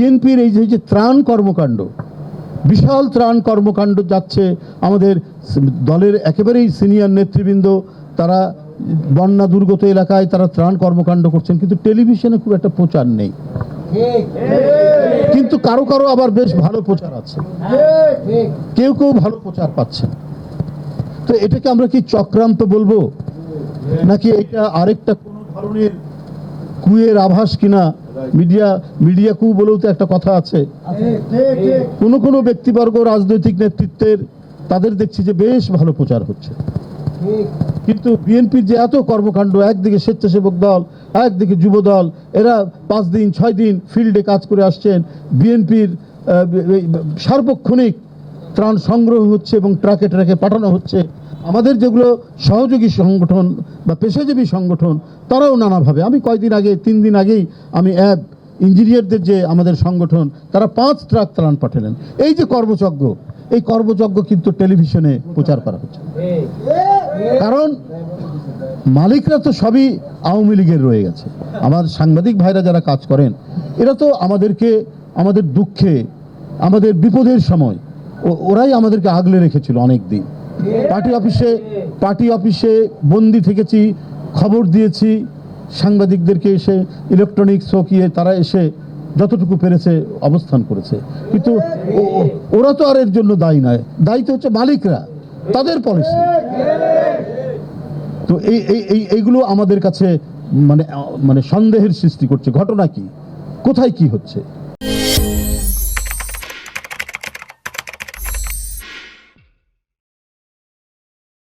বিএনপির এই যে ত্রাণ কর্মকাণ্ড, বিশাল ত্রাণ কর্মকাণ্ড যাচ্ছে আমাদের দলের একেবারেই সিনিয়র নেতৃবৃন্দ, তারা বন্যা দুর্গত এলাকায় তারা ত্রাণ কর্মকাণ্ড করছেন, কিন্তু টেলিভিশনে খুব একটা প্রচার নেই। কিন্তু কারও কারও আবার বেশ ভালো প্রচার আছে। কেউ কেউ ভালো প্রচার পাচ্ছেন তো এটাকে আমরা কি চক্রান্ত বলব? নাকি এটা আরেকটা কোন ধরনের কুয়ের আভাস কিনা মিডিয়া মিডিয়া কু বলেও তো একটা কথা আছে। কোনো কোনো ব্যক্তিবর্গ রাজনৈতিক নেতৃত্বের, তাদের দেখছি যে বেশ ভালো প্রচার হচ্ছে। কিন্তু বিএনপির যে এত কর্মকাণ্ড, একদিকে স্বেচ্ছাসেবক দল, একদিকে যুব দল, এরা পাঁচ দিন, ছয় দিন ফিল্ডে কাজ করে আসছেন। বিএনপির সার্বক্ষণিক ত্রাণ সংগ্রহ হচ্ছে এবং ট্রাকে ট্রাকে পাঠানো হচ্ছে। আমাদের যেগুলো সহযোগী সংগঠন বা পেশাজীবী সংগঠন, তারাও নানাভাবে। আমি কয়দিন আগে, তিন দিন আগেই আমি অ্যাব ইঞ্জিনিয়ারদের যে আমাদের সংগঠন, তারা পাঁচ ট্রাক ত্রাণ পাঠালেন। এই যে কর্মযজ্ঞ, এই কর্মযজ্ঞ কিন্তু টেলিভিশনে প্রচার করা হচ্ছে। কারণ মালিকরা তো সবই আওয়ামী লীগের রয়ে গেছে। আমার সাংবাদিক ভাইরা যারা কাজ করেন, এরা তো আমাদেরকে, আমাদের দুঃখে, আমাদের বিপদের সময় ওরাই আমাদেরকে আগলে রেখেছিল অনেক দিন পার্টি অফিসে পার্টি অফিসে বন্দি থেকেছি, খবর দিয়েছি। সাংবাদিকদেরকে এসে ইলেকট্রনিক্স সকিয়ে তারা এসে যতটুকু পেরেছে অবস্থান করেছে। কিন্তু ওরা তো আর এর জন্য দায়ী নয়। দায়ী তো হচ্ছে মালিকরা, তাদের পলিসি তো এই, এইগুলো আমাদের কাছে মানে মানে সন্দেহের সৃষ্টি করছে। ঘটনা কি? কোথায় কি হচ্ছে?